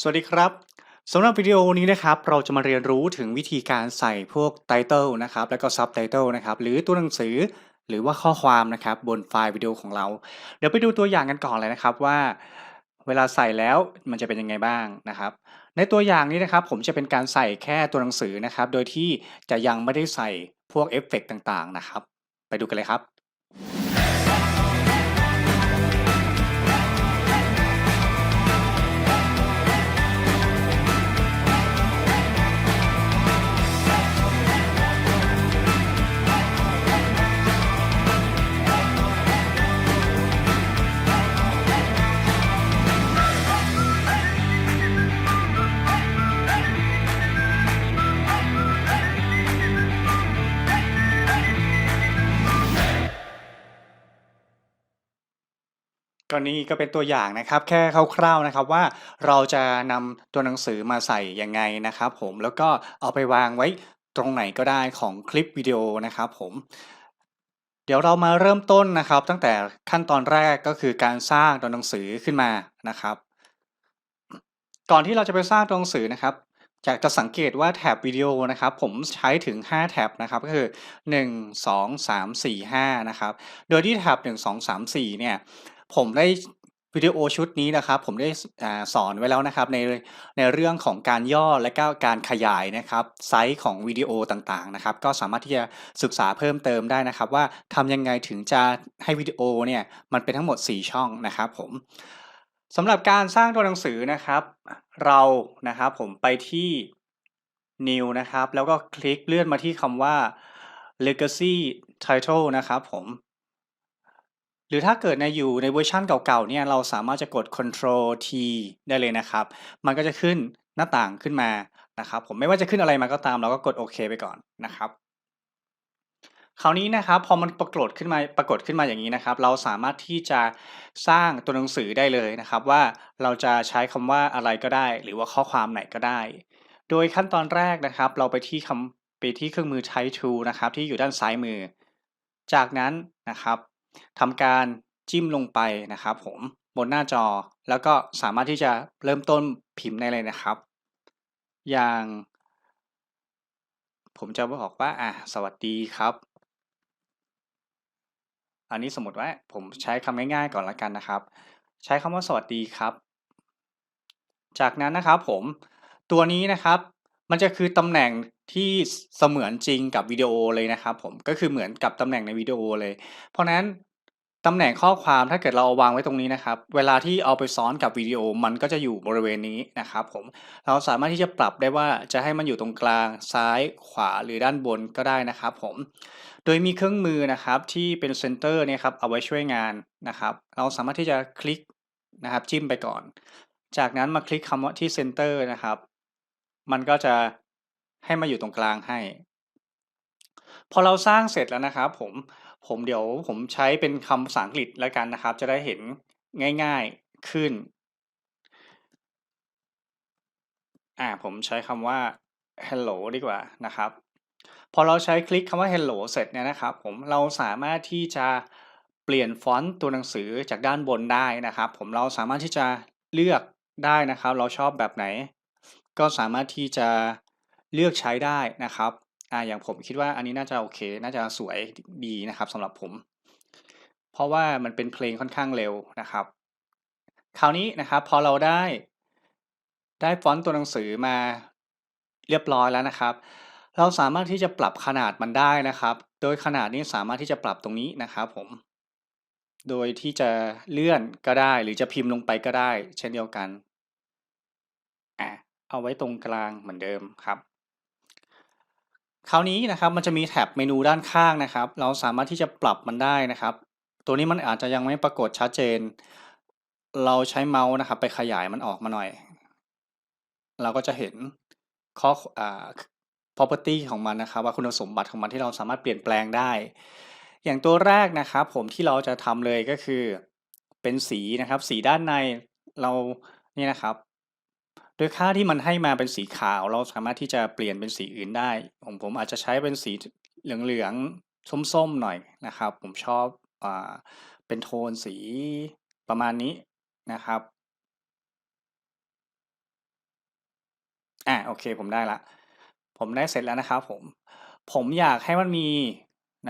สวัสดีครับสำหรับวิดีโอนี้นะครับเราจะมาเรียนรู้ถึงวิธีการใส่พวกไตเติลนะครับแล้วก็ซับไตเติลนะครับหรือตัวหนังสือหรือว่าข้อความนะครับบนไฟล์วิดีโอของเรา เดี๋ยวไปดูตัวอย่างกันก่อนเลยนะครับว่า เวลาใส่แล้วมันจะเป็นยังไงบ้างนะครับ ในตัวอย่างนี้นะครับผมจะเป็นการใส่แค่ตัวหนังสือนะครับ โดยที่จะยังไม่ได้ใส่พวกเอฟเฟกต์ต่างๆนะครับ ไปดูกันเลยครับ ก็นี่ก็เป็นตัวอย่างนะครับ แค่คร่าวๆนะครับว่าเราจะนำตัวหนังสือมาใส่ยังไงนะครับ ผมแล้วก็เอาไปวางไว้ตรงไหนก็ได้ของคลิปวิดีโอนะครับผม เดี๋ยวเรามาเริ่มต้นนะครับ ตั้งแต่ขั้นตอนแรกก็คือการสร้างตัวหนังสือขึ้นมานะครับ ก่อนที่เราจะไปสร้างตัวหนังสือนะครับจะจะสังเกตว่าแท็บวิดีโอนะครับ ผมใช้ถึง 5 แท็บนะครับก็คือ 1 2 3 4 5 นะครับ โดยที่แท็บ 1 2 3 4 เนี่ย ผมได้วิดีโอชุดนี้นะครับ ผมได้อาสอนไว้แล้วนะครับในในเรื่องของการย่อและก็การขยายนะครับไซส์ของวิดีโอต่างๆนะครับ ก็สามารถที่จะศึกษาเพิ่มเติมได้นะครับ ว่าทำยังไงถึงจะให้วิดีโอเนี่ยมันเป็นทั้งหมด 4 ช่องนะครับผมสำหรับการสร้างตัวหนังสือนะครับ เรานะครับผมไปที่ new นะครับ แล้วก็คลิกเลื่อนมาที่คำว่า legacy title นะครับผม หรือถ้าเกิดในอยู่ในเวอร์ชันเก่าๆเนี่ยเราสามารถจะกด Ctrl T ได้เลยนะครับ มันก็จะขึ้นหน้าต่างขึ้นมานะครับ ผมไม่ว่าจะขึ้นอะไรมาก็ตาม เราก็กดโอเคไปก่อนนะครับ คราวนี้นะครับพอมันปรากฏขึ้นมาปรากฏขึ้นมาอย่างนี้นะครับ เราสามารถที่จะสร้างตัวหนังสือได้เลยนะครับ ว่าเราจะใช้คำว่าอะไรก็ได้ หรือว่าข้อความไหนก็ได้ โดยขั้นตอนแรกนะครับ เราไปที่คำไปที่เครื่องมือ Type Tool นะครับ ที่อยู่ด้านซ้ายมือ จากนั้นนะครับ ทำการจิ้มลงไปนะครับผมบนหน้าจอแล้วก็สามารถที่จะเริ่มต้นพิมพ์ได้เลยนะครับ อย่าง ผมจะบอกว่าอะสวัสดีครับ อันนี้สมมติว่าผมใช้คำง่ายๆก่อนละกันนะครับ ใช้คำว่าสวัสดีครับ จากนั้นนะครับผมตัวนี้นะครับมันจะคือตำแหน่งที่เสมือนจริงกับวิดีโอเลยนะครับผมก็คือเหมือนกับตำแหน่งในวิดีโอเลย เพราะฉะนั้น ตำแหน่งข้อความถ้าเกิดเราเอาวางไว้ตรงนี้นะครับ เวลาที่เอาไปซ้อนกับวิดีโอมันก็จะอยู่บริเวณนี้นะครับผมเราสามารถที่จะปรับได้ว่าจะให้มันอยู่ตรงกลางซ้ายขวาหรือด้านบนก็ได้นะครับผมโดยมีเครื่องมือนะครับที่เป็นเซนเตอร์เนี่ยครับเอาไว้ช่วยงานนะครับ เราสามารถที่จะคลิกนะครับจิ้มไปก่อน จากนั้นมาคลิกคำว่าที่เซนเตอร์นะครับ มันก็จะให้มาอยู่ตรงกลางให้ พอเราสร้างเสร็จแล้วนะครับผม ผมเดี๋ยวผมใช้เป็นคำภาษาอังกฤษแล้วกันนะครับ จะได้เห็นง่ายๆขึ้น อ่าผมใช้คำว่า hello ดีกว่านะครับ พอเราใช้คลิกคำว่า hello เสร็จเนี่ยนะครับ ผมเราสามารถที่จะเปลี่ยนฟอนต์ตัวหนังสือจากด้านบนได้นะครับ ผมเราสามารถที่จะเลือกได้นะครับ เราชอบแบบไหน ก็สามารถที่จะเลือกใช้ได้นะครับ อ่าอย่างผมคิดว่าอันนี้น่าจะโอเค น่าจะสวยดีนะครับสำหรับผม เพราะว่ามันเป็นเพลงค่อนข้างเร็วนะครับ คราวนี้นะครับพอเราได้ ได้ฟอนต์ตัวหนังสือมาเรียบร้อยแล้วนะครับ เราสามารถที่จะปรับขนาดมันได้นะครับ โดยขนาดนี้สามารถที่จะปรับตรงนี้นะครับผม โดยที่จะเลื่อนก็ได้ หรือจะพิมพ์ลงไปก็ได้ เช่นเดียวกันอะเอาไว้ตรงกลางเหมือนเดิมครับ คราวนี้นะครับมันจะมีแท็บเมนูด้านข้างนะครับ เราสามารถที่จะปรับมันได้นะครับ ตัวนี้มันอาจจะยังไม่ปรากฏชัดเจน เราใช้เมาส์นะครับ ไปขยายมันออกมาหน่อย เราก็จะเห็นข้ออ่า property ของมันนะครับ ว่าคุณสมบัติของมันที่เราสามารถเปลี่ยนแปลงได้ อย่างตัวแรกนะครับ ผมที่เราจะทำเลยก็คือเป็นสีนะครับ สีด้านในเรานี่นะครับ โดยค่าที่มันให้มาเป็นสีขาว เราสามารถที่จะเปลี่ยนเป็นสีอื่นได้ ผมผมอาจจะใช้เป็นสีเหลืองๆส้มๆหน่อยนะครับ ผมชอบอ่าเป็นโทนสีประมาณนี้นะครับอ่าโอเคผมได้ละ ผมได้เสร็จแล้วนะครับ ผม ผมอยากให้มันมี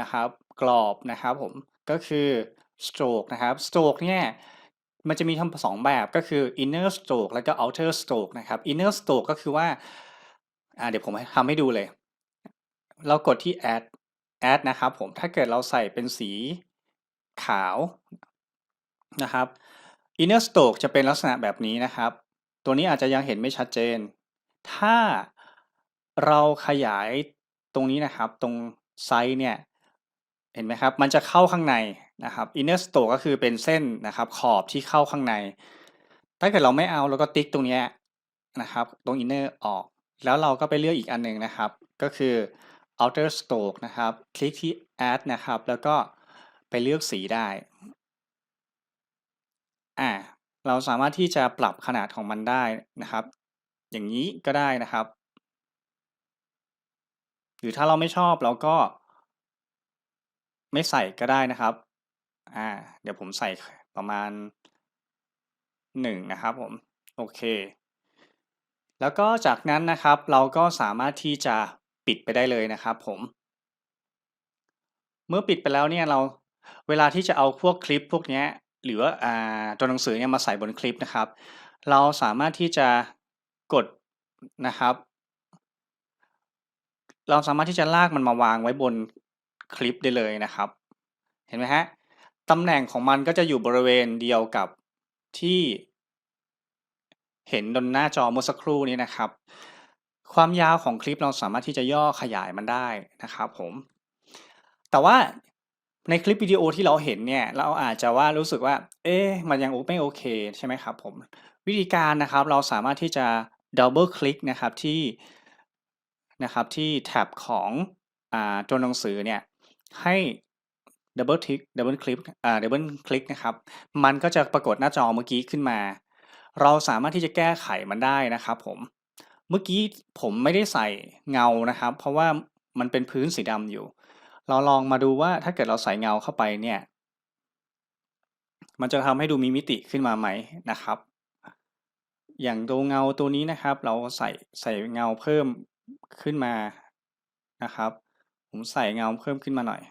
นะครับ กรอบนะครับ ผมก็คือ stroke นะครับ stroke เนี่ย มันจะมีทั้งสองแบบก็คือ inner stroke แล้วก็ outer stroke นะครับ inner stroke ก็คือว่าอ่าเดี๋ยวผมทำให้ดูเลย เรากดที่ add add นะครับผมถ้าเกิดเราใส่เป็นสีขาวนะครับ inner stroke จะเป็นลักษณะแบบนี้นะครับ ตัวนี้อาจจะยังเห็นไม่ชัดเจน ถ้าเราขยายตรงนี้นะครับ ตรงไซส์เนี่ย เห็นไหมครับ มันจะเข้าข้างใน นะครับ inner stroke ก็คือเป็นเส้นนะครับขอบที่เข้าข้างใน ถ้าเกิดเราไม่เอาเราก็ติ๊กตรงนี้นะครับตรง inner ออก แล้วเราก็ไปเลือกอีกอันหนึ่งนะครับ ก็คือ outer stroke นะครับ คลิกที่ add นะครับ แล้วก็ไปเลือกสีได้อ่าเราสามารถที่จะปรับขนาดของมันได้นะครับ อย่างนี้ก็ได้นะครับ หรือถ้าเราไม่ชอบเราก็ไม่ใส่ก็ได้นะครับ อ่า เดี๋ยวผมใส่ประมาณหนึ่งนะครับผม โอเค แล้วก็จากนั้นนะครับเราก็สามารถที่จะปิดไปได้เลยนะครับผม เมื่อปิดไปแล้วเนี่ยเราเวลาที่จะเอาพวกคลิปพวกนี้หรือว่าอ่าตัวหนังสือเนี่ยมาใส่บนคลิปนะครับ เราสามารถที่จะกดนะครับ เราสามารถที่จะลากมันมาวางไว้บนคลิปได้เลยนะครับ เห็นไหมฮะ ตำแหน่งของมันก็จะอยู่บริเวณเดียวกับที่ เห็นบนหน้าจอเมื่อสักครู่นี้นะครับ ความยาวของคลิปเราสามารถที่จะย่อขยายมันได้นะครับผม แต่ว่าในคลิปวิดีโอที่เราเห็นเนี่ย เราอาจจะว่ารู้สึกว่า เอ๊ะ มันยังไม่โอเคใช่ไหมครับผม วิธีการนะครับเราสามารถที่จะดับเบิลคลิกนะครับที่นะครับที่แท็บของอตัวหนังสือเนี่ยให้ ดับเบิลคลิกดับเบิลคลิกอ่าดับเบิลคลิกนะครับ มันก็จะปรากฏหน้าจอเมื่อกี้ขึ้นมา เราสามารถที่จะแก้ไขมันได้นะครับผม เมื่อกี้ผมไม่ได้ใส่เงานะครับ เพราะว่ามันเป็นพื้นสีดำอยู่ เราลองมาดูว่าถ้าเกิดเราใส่เงาเข้าไปเนี่ย มันจะทำให้ดูมีมิติขึ้นมาไหมนะครับ อย่างตัวเงาตัวนี้นะครับ เราใส่ใส่เงาเพิ่มขึ้นมานะครับ ผมใส่เงาเพิ่มขึ้นมาหน่อย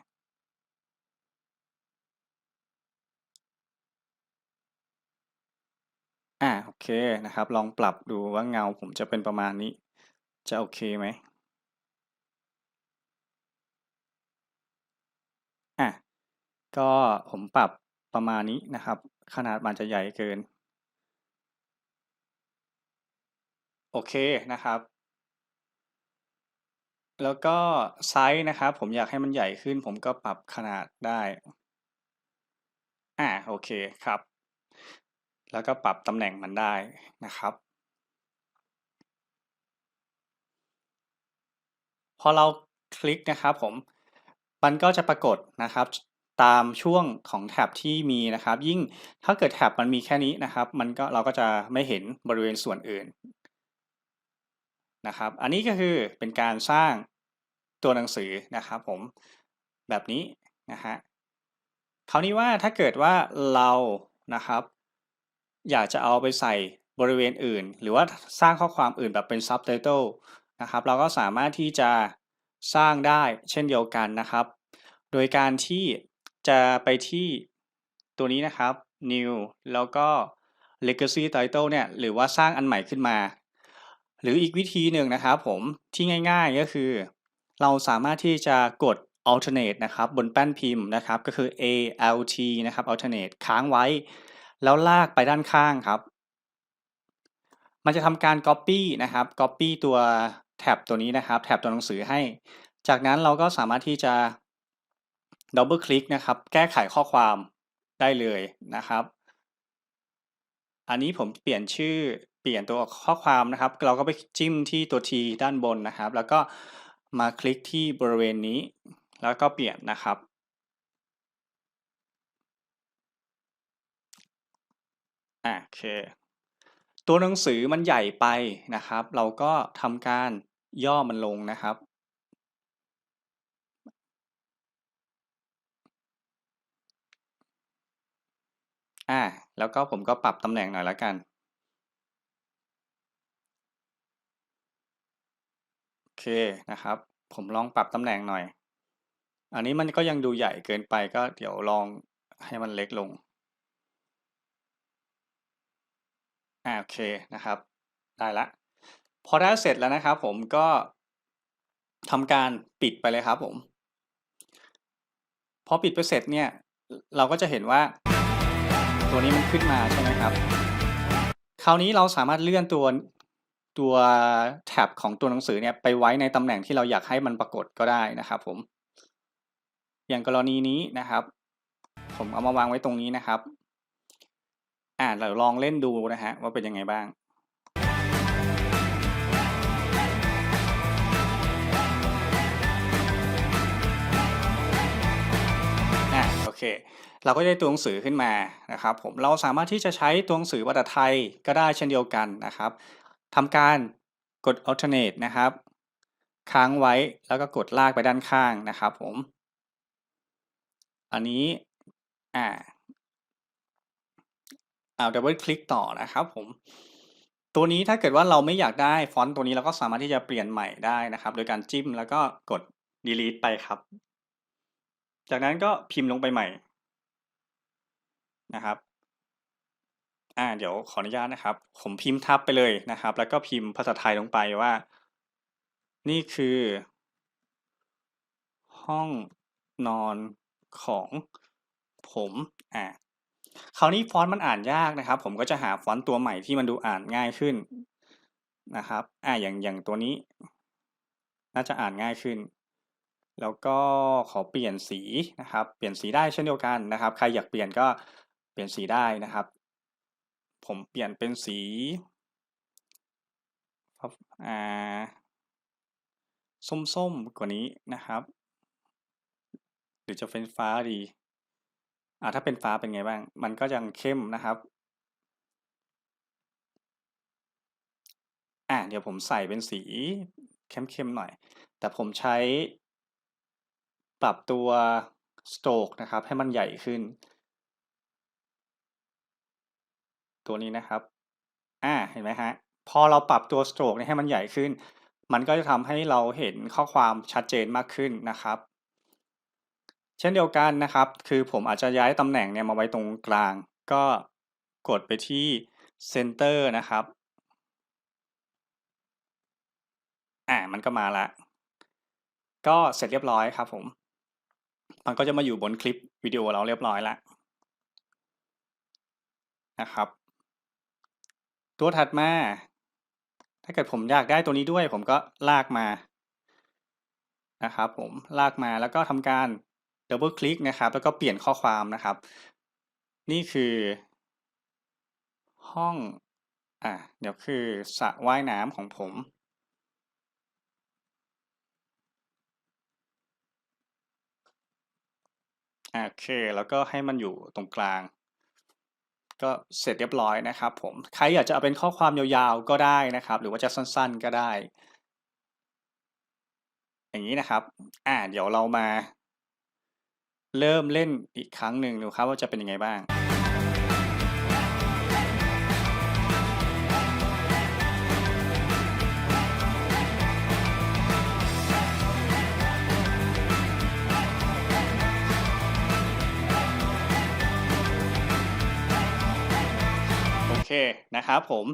อ่า โอเคนะครับ ลองปรับดูว่าเงาผมจะเป็นประมาณนี้ จะโอเคไหมอะก็ผมปรับประมาณนี้นะครับ ขนาดมันจะใหญ่เกิน โอเคนะครับ แล้วก็ไซส์นะครับ ผมอยากให้มันใหญ่ขึ้น ผมก็ปรับขนาดได้ อ่าโอเคครับ แล้วก็ปรับตำแหน่งมันได้นะครับ พอเราคลิกนะครับผมมันก็จะปรากฏนะครับตามช่วงของแท็บที่มีนะครับ ยิ่งถ้าเกิดแท็บมันมีแค่นี้นะครับ มันก็เราก็จะไม่เห็นบริเวณส่วนอื่นนะครับ อันนี้ก็คือเป็นการสร้างตัวหนังสือนะครับผมแบบนี้นะฮะคราวนี้ว่าถ้าเกิดว่าเรานะครับ อยากจะเอาไปใส่บริเวณอื่น หรือว่าสร้างข้อความอื่นแบบเป็น subtitle นะครับ เราก็สามารถที่จะสร้างได้เช่นเดียวกันนะครับ โดยการที่จะไปที่ตัวนี้นะครับ new แล้วก็ legacy title เนี่ย หรือว่าสร้างอันใหม่ขึ้นมา หรืออีกวิธีหนึ่งนะครับผมที่ง่ายๆก็คือ เราสามารถที่จะกด alternate นะครับ บนแป้นพิมพ์นะครับ ก็คือ alt นะครับ alternate ค้างไว้ แล้วลากไปด้านข้างครับ มันจะทำการ copy นะครับ copy ตัวแท็บตัวนี้นะครับ แท็บตัวหนังสือให้ จากนั้นเราก็สามารถที่จะ double click นะครับ แก้ไขข้อความได้เลยนะครับ อันนี้ผมเปลี่ยนชื่อเปลี่ยนตัวข้อความนะครับ เราก็ไปจิ้มที่ตัว T ด้านบนนะครับ แล้วก็มาคลิกที่บริเวณนี้ แล้วก็เปลี่ยนนะครับ อะโอเค ตัวหนังสือมันใหญ่ไปนะครับ เราก็ทำการย่อมันลงนะครับ อ่า แล้วก็ผมก็ปรับตำแหน่งหน่อยแล้วกันโอเคนะครับ ผมลองปรับตำแหน่งหน่อย อันนี้มันก็ยังดูใหญ่เกินไปก็เดี๋ยวลองให้มันเล็กลง อ่าโอเคนะครับ ได้ละ พอได้เสร็จแล้วนะครับผมก็ทำการปิดไปเลยครับผม พอปิดไปเสร็จเนี่ย เราก็จะเห็นว่า ตัวนี้มันขึ้นมาใช่ไหมครับ คราวนี้เราสามารถเลื่อนตัวตัวแท็บของตัวหนังสือเนี่ยไปไว้ในตำแหน่งที่เราอยากให้มันปรากฏก็ได้นะครับผม อย่างกรณีนี้นะครับ ผมเอามาวางไว้ตรงนี้นะครับ อ่าเราลองเล่นดูนะฮะว่าเป็นยังไงบ้างอ่าโอเค เราก็ได้ตัวหนังสือขึ้นมานะครับผมเราสามารถที่จะใช้ตัวหนังสือภาษาไทยก็ได้เช่นเดียวกันนะครับทำการกด alternate นะครับ ค้างไว้แล้วก็กดลากไปด้านข้างนะครับผม อันนี้อ่า เอาดับเบิลคลิกต่อนะครับผม ตัวนี้ถ้าเกิดว่าเราไม่อยากได้ฟอนต์ตัวนี้เราก็สามารถที่จะเปลี่ยนใหม่ได้นะครับ โดยการจิ้มแล้วก็กด delete ไปครับ จากนั้นก็พิมพ์ลงไปใหม่นะครับ อ่า เดี๋ยวขออนุญาตนะครับ ผมพิมพ์ทับไปเลยนะครับ แล้วก็พิมพ์ภาษาไทยลงไปว่า นี่คือ ห้องนอนของผม อ่า คราวนี้ฟอนต์มันอ่านยากนะครับ ผมก็จะหาฟอนต์ตัวใหม่ที่มันดูอ่านง่ายขึ้นนะครับ อ่าอย่างอย่างตัวนี้ น่าจะอ่านง่ายขึ้น แล้วก็ขอเปลี่ยนสีนะครับ เปลี่ยนสีได้เช่นเดียวกันนะครับ ใครอยากเปลี่ยนก็เปลี่ยนสีได้นะครับ ผมเปลี่ยนเป็นสีอ่าส้มๆกว่านี้นะครับ หรือจะเป็นฟ้าดี อ่าถ้าเป็นฟ้าเป็นไงบ้าง มันก็ยังเข้มนะครับอ่าเดี๋ยวผมใส่เป็นสีเข้มๆหน่อย แต่ผมใช้ปรับตัวสโตรกนะครับ ให้มันใหญ่ขึ้น ตัวนี้นะครับ อ่า เห็นไหมฮะ พอเราปรับตัวสโตรกให้มันใหญ่ขึ้น มันก็จะทำให้เราเห็นข้อความชัดเจนมากขึ้นนะครับ เช่นเดียวกันนะครับ คือผมอาจจะย้ายตำแหน่งเนี่ยมาไว้ตรงกลาง ก็กดไปที่ Center นะครับ อ่า มันก็มาล้วก็เสร็จเรียบร้อยครับผม มันก็จะมาอยู่บนคลิปวิดีโอเราเรียบร้อยล้วนะครับ ตัวถัดมา ถ้าเกิดผมอยากได้ตัวนี้ด้วย ผมก็ลากมา นะครับผม ลากมาแล้วก็ทำการ ดับเบิลคลิกนะครับ แล้วก็เปลี่ยนข้อความนะครับ นี่คือ ห้อง อะ เดี๋ยวคือสระว่ายน้ำของผมโอเค แล้วก็ให้มันอยู่ตรงกลาง ก็เสร็จเรียบร้อยนะครับผม ใครอยากจะเอาเป็นข้อความยาวๆก็ได้นะครับ หรือว่าจะสั้นๆก็ได้ อย่างนี้นะครับ อ่า เดี๋ยวเรามา เริ่มเล่นอีกครั้งหนึ่งดูครับว่าจะเป็นยังไงบ้างโอเคนะครับผม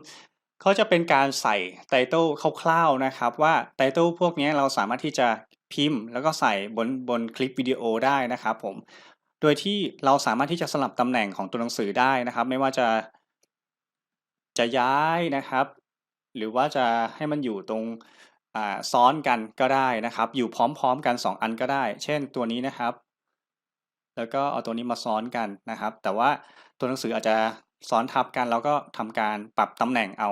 ก็จะเป็นการใส่ไตเติลคร่าวๆนะครับว่าไตเติลพวกนี้เราสามารถที่จะ พิมพ์ แล้วก็ใส่บนบนคลิปวิดีโอได้นะครับผม โดยที่เราสามารถที่จะสลับตำแหน่งของตัวหนังสือได้นะครับ ไม่ว่าจะ จะย้ายนะครับ หรือว่าจะให้มันอยู่ตรงซ้อนกันก็ได้นะครับ อยู่พร้อมๆกัน 2 อันก็ได้ เช่นตัวนี้นะครับ แล้วก็เอาตัวนี้มาซ้อนกันนะครับ แต่ว่าตัวหนังสืออาจจะซ้อนทับกันแล้วก็ทำการปรับตำแหน่งเอา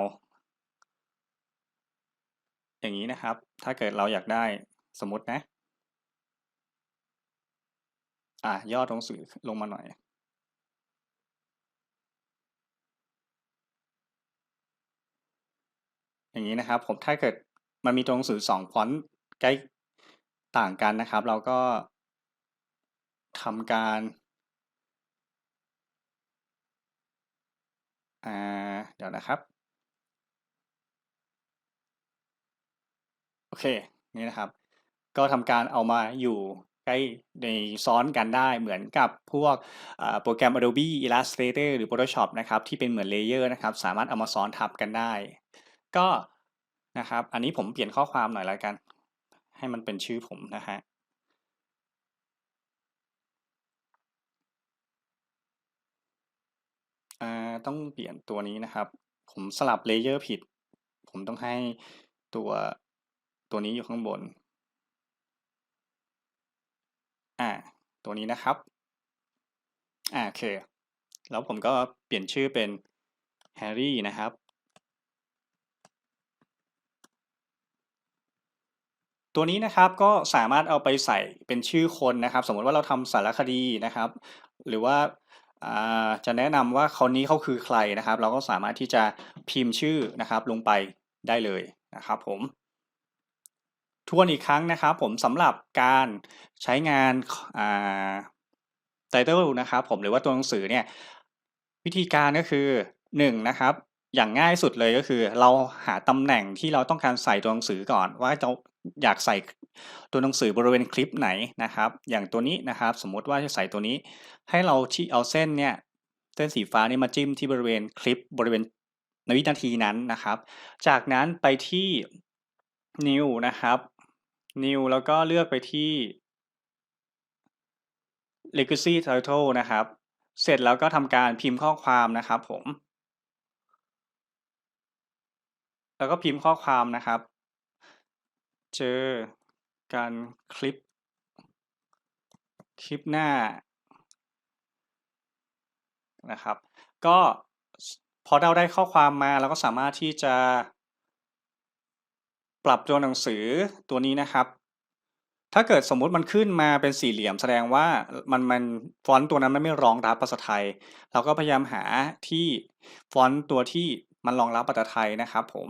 อย่างนี้นะครับ ถ้าเกิดเราอยากได้ สมมตินะ อะย่อตัวหนังสือลงมาหน่อย อย่างนี้นะครับ ผมถ้าเกิดมันมีตัวหนังสือ2ฟอนต์ใกล้ต่างกันนะครับ เราก็ทำการอ่าเดี๋ยวนะครับ โอเค นี่นะครับ ก็ทำการเอามาอยู่ใกล้ในซ้อนกันได้เหมือนกับพวกโปรแกรม Adobe Illustrator หรือ Photoshop นะครับที่เป็นเหมือนเลเยอร์นะครับสามารถเอามาซ้อนทับกันได้ ก็นะครับอันนี้ผมเปลี่ยนข้อความหน่อยแล้วกัน ให้มันเป็นชื่อผมนะฮะต้องเปลี่ยนตัวนี้นะครับ ผมสลับเลเยอร์ผิด ผมต้องให้ตัวตัวนี้อยู่ข้างบน อ่า ตัวนี้นะครับ อ่าโอเค แล้วผมก็เปลี่ยนชื่อเป็นแฮร์รี่นะครับ ตัวนี้นะครับก็สามารถเอาไปใส่เป็นชื่อคนนะครับ สมมติว่าเราทำสารคดีนะครับ หรือว่าอ่าจะแนะนำว่าคนนี้เขาคือใครนะครับ เราก็สามารถที่จะพิมพ์ชื่อนะครับลงไปได้เลยนะครับผม ทวนอีกครั้งนะครับผมสำหรับการใช้งานอ่า title นะครับผมหรือว่าตัวหนังสือเนี่ยวิธีการก็คือ1นะครับอย่างง่ายสุดเลยก็คือ เราหาตำแหน่งที่เราต้องการใส่ตัวหนังสือก่อน ว่าจะอยากใส่ตัวหนังสือบริเวณคลิปไหนนะครับ อย่างตัวนี้นะครับ สมมติว่าจะใส่ตัวนี้ ให้เราชี้เอาเส้นเนี่ยเส้นสีฟ้านี่มาจิ้มที่บริเวณคลิปบริเวณในวินาทีนั้นนะครับ จากนั้นไปที่ new นะครับ new แล้วก็เลือกไปที่ legacy title นะครับ เสร็จแล้วก็ทำการพิมพ์ข้อความนะครับผม แล้วก็พิมพ์ข้อความนะครับ เจอการคลิป คลิปหน้านะครับ ก็พอเราได้ข้อความมาเราก็สามารถที่จะ ปรับตัวหนังสือตัวนี้นะครับ ถ้าเกิดสมมุติมันขึ้นมาเป็นสี่เหลี่ยมแสดงว่ามันมันฟอนต์ตัวนั้นมันไม่รองรับภาษาไทย เราก็พยายามหาที่ฟอนต์ตัวที่มันรองรับภาษาไทยนะครับผม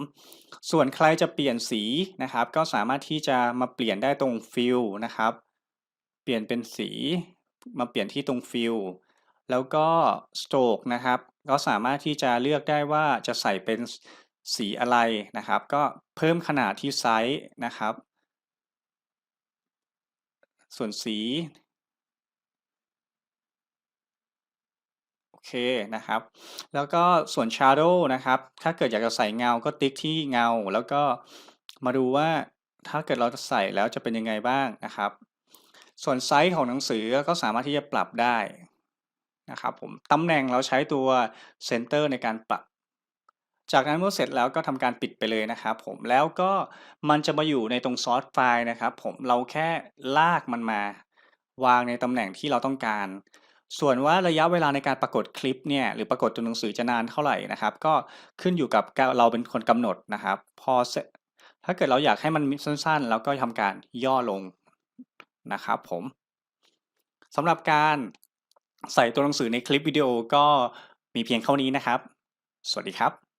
ส่วนใครจะเปลี่ยนสีนะครับ ก็สามารถที่จะมาเปลี่ยนได้ตรงฟิลนะครับ เปลี่ยนเป็นสี มาเปลี่ยนที่ตรงฟิลแล้วก็สโตรกนะครับ ก็สามารถที่จะเลือกได้ว่าจะใส่เป็น สีอะไรนะครับ ก็เพิ่มขนาดที่ไซส์นะครับ ส่วนสีโอเคนะครับ แล้วก็ส่วน Shadow นะครับ ถ้าเกิดอยากจะใส่เงาก็ติ๊กที่เงา แล้วก็มาดูว่าถ้าเกิดเราจะใส่แล้วจะเป็นยังไงบ้างนะครับ ส่วนไซส์ของหนังสือก็สามารถที่จะปรับได้นะครับผมตำแหน่งเราใช้ตัว Center ในการปรับ จากนั้นเมื่อเสร็จแล้วก็ทำการปิดไปเลยนะครับผม แล้วก็มันจะมาอยู่ในตรงซอสไฟล์นะครับผม เราแค่ลากมันมาวางในตำแหน่งที่เราต้องการ ส่วนว่าระยะเวลาในการปรากฏคลิปเนี่ยหรือปรากฏตัวหนังสือจะนานเท่าไหร่นะครับ ก็ขึ้นอยู่กับเราเป็นคนกำหนดนะครับ พอถ้าเกิดเราอยากให้มันสั้นๆเราก็ทำการย่อลงนะครับผมสำหรับการใส่ตัวหนังสือในคลิปวิดีโอก็มีเพียงเท่านี้นะครับ สวัสดีครับ